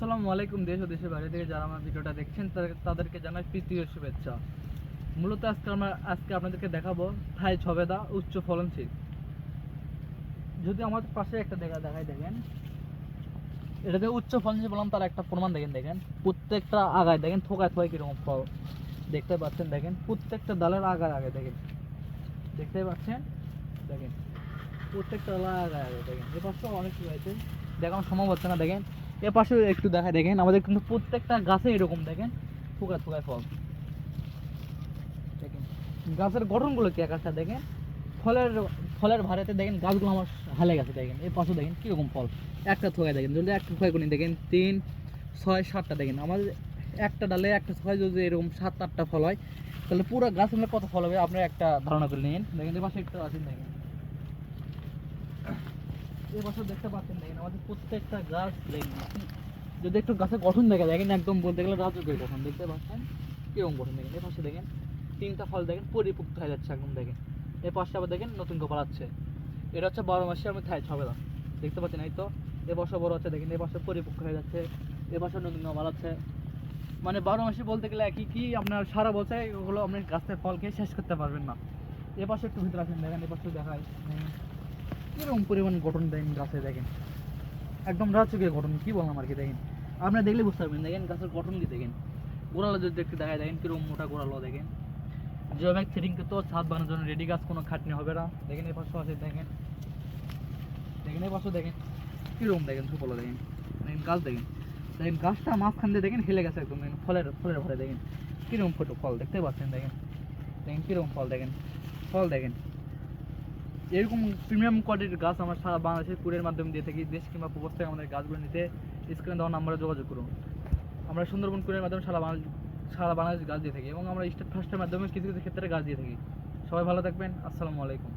আসসালামু আলাইকুম দেশ ও দেশের বাইরে থেকে যারা আমার ভিডিওটা দেখছেন তাদেরকে জানাই প্রীতীয় শুভেচ্ছা। মূলত আজকে আমরা আজকে আপনাদেরকে দেখাবো থাই ছবেদা উচ্চ ফলনশীল। যদি আমাদের পাশে একটা দেখা দেখাই দেখেন। এটাতে উচ্চ ফলনশীল বললাম, তার একটা প্রমাণ দেখেন দেখেন। প্রত্যেকটা আগায়, দেখেন, থোকায় থোকায় কীরকম ফল। দেখতে পাচ্ছেন, দেখেন, প্রত্যেকটা ডালের আগায় আগে, দেখেন। দেখতে পাচ্ছেন? দেখেন, প্রত্যেকটা ডালের আগায় আগে, দেখেন। এ পাশে অনেক হয়েছে দেখানো সম্ভব হচ্ছে না, দেখেন। এ পাশে একটু দেখা দেখেন, আমাদের কিন্তু প্রত্যেকটা গাছে এরকম দেখেন থোকায় থোকায় ফল। দেখেন, গাছের গঠনগুলো কি একাশা দেখেন? ফলের ফলের ভারেতে দেখেন গাছগুলো আমার হালে গেছে, দেখেন। এর পাশে দেখেন কীরকম ফল। একটা থোকায় দেখেন, যদি একটা থোকায় কোনি দেখেন তিন, ছয়, সাতটা দেখেন। আমাদের একটা ডালে একটা ছয় যদি এরকম সাত, আটটা ফল হয়, তাহলে পুরো গাছ আমরা কত ফল হবে? আপনারা একটা ধারণা করে নিন। দেখেন এর পাশে একটু আছেন, দেখেন। এই বছর দেখতে পাচ্ছেন দেখেন আমাদের প্রত্যেকটা গাছ দেখেন যদি একটু গাছের গঠন দেখা দেখেন একদম বলতে গেলে রাজকীয় গঠন, দেখতে পাচ্ছেন? কীরকম গঠন দেখেন? এর পাশে দেখেন, তিনটা ফল দেখেন পরিপুক্ত হয়ে যাচ্ছে একদম, দেখেন। এর পাশে আবার দেখেন নতুন গোপাল আছে। এটা হচ্ছে বারো মাসে আমি থাই ছবে না দেখতে পাচ্ছেন এই তো? এ বছর বড় হচ্ছে দেখেন, এ বছর পরিপক্ক হয়ে যাচ্ছে। এ বছর নতুন গোপাল আছে। মানে বারো মাসে বলতে গেলে একই কি, আপনার সারা বছর ওগুলো আপনি গাছের ফল খেয়ে শেষ করতে পারবেন না। এ পাশে একটু ভিতরে আসেন, দেখেন, এ পাশে দেখায়। কীরকম পরিমাণ গঠন দেখেন গাছে দেখেন? একদম রাজকীয় গঠন, কী বললাম আর কি, দেখেন? আপনি দেখলে বুঝতে পারবেন, দেখেন গাছের গঠন কি, দেখেন? গোড়ালো যদি একটু দেখায় দেখেন কীরকম মোটা গোড়ালো দেখেন। জিওম্যাক থ্রিডিংকে তো ছাদ বানানোর জন্য রেডি গাছ, কোনো খাটনি হবে না। দেখেন এই পাশে আছে, দেখেন। দেখেন এই পাশে দেখেন। কীরকম দেখেন, সুফলো, দেখেন। দেখেন গাছ, দেখেন। দেখেন গাছটা মাঝখান দিয়ে, দেখেন হেলে গেছে একদম, দেখেন ফলের ফলের ভরে, দেখেন। কীরকম ফটো ফল, দেখতে পাচ্ছেন, দেখেন। দেখেন কীরকম ফল, দেখেন। ফল, দেখেন। এরকম প্রিমিয়াম কোয়ালিটির গাছ আমরা সারা বাংলাদেশের কুরের মাধ্যমে দিয়ে থাকি, দেশ কিংবা প্রবাস থেকে আমাদের গাছগুলো নিতে স্ক্রিনে দেওয়া নাম্বারে যোগাযোগ করুন। আমরা সুন্দরবন কুরের মাধ্যমে সারা বাংলাদেশ সারা বাংলাদেশ গাছ দিয়ে থাকি এবং আমরা স্টেট ফার্স্টের মাধ্যমে কিছু কিছু ক্ষেত্রে গাছ দিয়ে থাকি। সবাই ভালো থাকবেন, আসসালামু আলাইকুম।